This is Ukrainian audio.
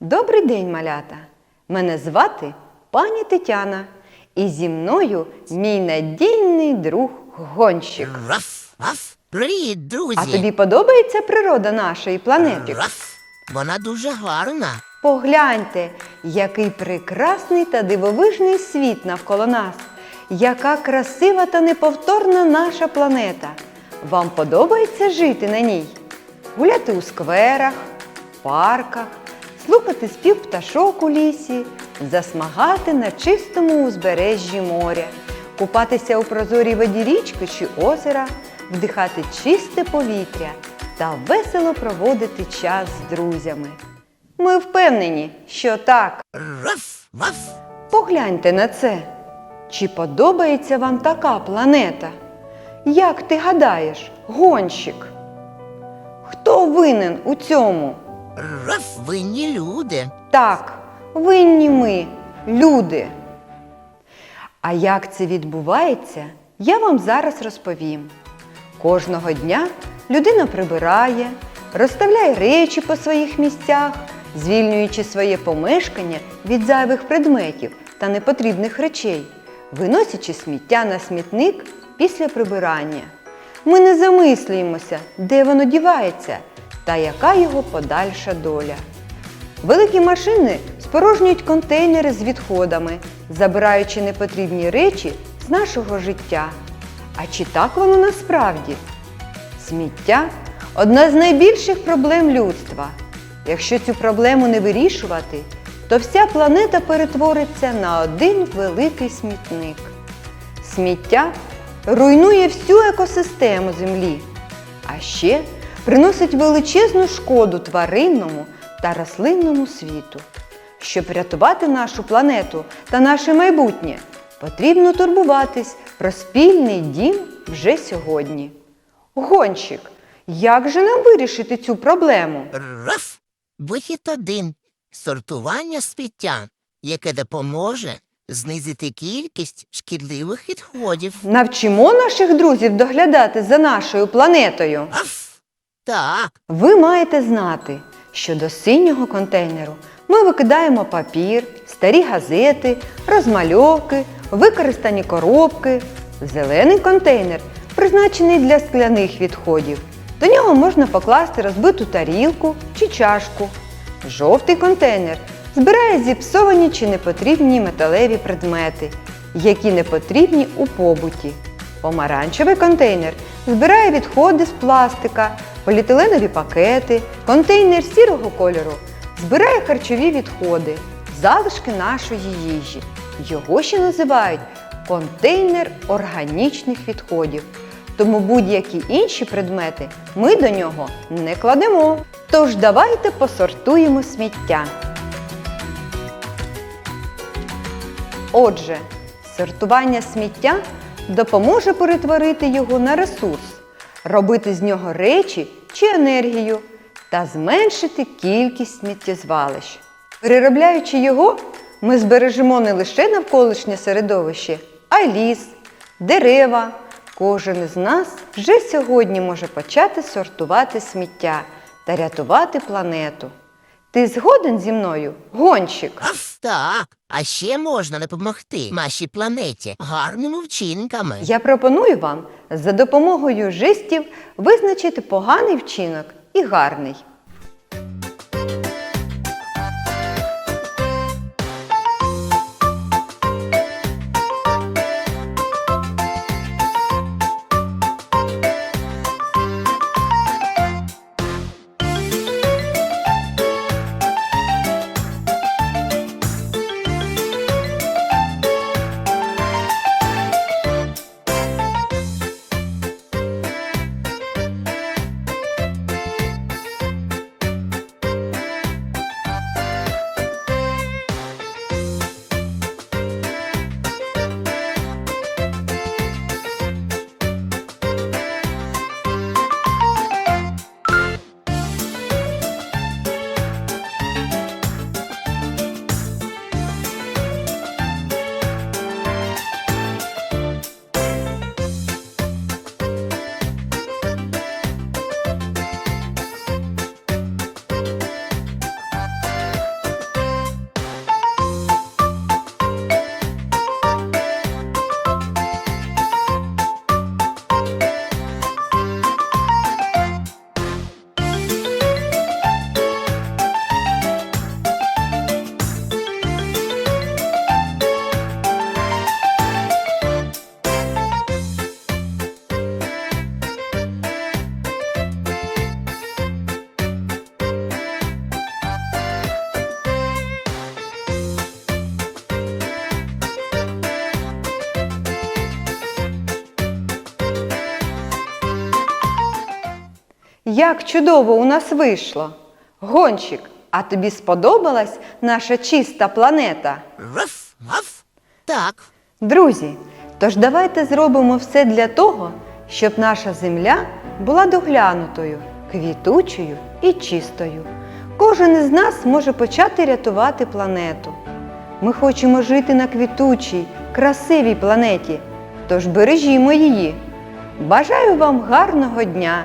Добрий день, малята! Мене звати пані Тетяна. І зі мною мій надійний друг гонщик. Раф, раф. Привіт, друзі. А тобі подобається природа нашої планети? Раф. Вона дуже гарна. Погляньте, який прекрасний та дивовижний світ навколо нас, яка красива та неповторна наша планета. Вам подобається жити на ній? Гуляти у скверах, парках, слухати спів пташок у лісі, засмагати на чистому узбережжі моря, купатися у прозорій воді річки чи озера, вдихати чисте повітря та весело проводити час з друзями. Ми впевнені, що так. Раф, раф. Погляньте на це. Чи подобається вам така планета? Як ти гадаєш, гонщик? Хто винен у цьому? Раф, винні люди. Так, винні ми, люди. А як це відбувається, я вам зараз розповім. Кожного дня людина прибирає, розставляє речі по своїх місцях, звільнюючи своє помешкання від зайвих предметів та непотрібних речей, виносячи сміття на смітник після прибирання. Ми не замислюємося, де воно дівається та яка його подальша доля. Великі машини спорожнюють контейнери з відходами, забираючи непотрібні речі з нашого життя. А чи так воно насправді? Сміття одна з найбільших проблем людства. Якщо цю проблему не вирішувати, то вся планета перетвориться на один великий смітник. Сміття руйнує всю екосистему Землі, а ще приносить величезну шкоду тваринному та рослинному світу. Щоб рятувати нашу планету та наше майбутнє, потрібно турбуватись про спільний дім вже сьогодні. Гонщик, як же нам вирішити цю проблему? Раф. Вихід один. Сортування сміття, яке допоможе знизити кількість шкідливих відходів. Навчимо наших друзів доглядати за нашою планетою. Раф. Так. Ви маєте знати, що до синього контейнеру ми викидаємо папір, старі газети, розмальовки, використані коробки. Зелений контейнер призначений для скляних відходів. До нього можна покласти розбиту тарілку чи чашку. Жовтий контейнер збирає зіпсовані чи непотрібні металеві предмети, які не потрібні у побуті. Помаранчевий контейнер збирає відходи з пластика, поліетиленові пакети, контейнер сірого кольору збирає харчові відходи, залишки нашої їжі. Його ще називають контейнер органічних відходів. Тому будь-які інші предмети ми до нього не кладемо. Тож давайте посортуємо сміття. Отже, сортування сміття допоможе перетворити його на ресурс, робити з нього речі чи енергію та зменшити кількість сміттєзвалищ. Переробляючи його, ми збережемо не лише навколишнє середовище, а й ліс, дерева. Кожен із нас вже сьогодні може почати сортувати сміття та рятувати планету. Ти згоден зі мною, гонщик? Так. А ще можна допомогти нашій планеті гарними вчинками. Я пропоную вам за допомогою жестів визначити поганий вчинок і гарний. Як чудово у нас вийшло! Гонщик, а тобі сподобалась наша чиста планета? Раф, раф. Так. Друзі, тож давайте зробимо все для того, щоб наша земля була доглянутою, квітучою і чистою. Кожен із нас може почати рятувати планету. Ми хочемо жити на квітучій, красивій планеті, тож бережімо її. Бажаю вам гарного дня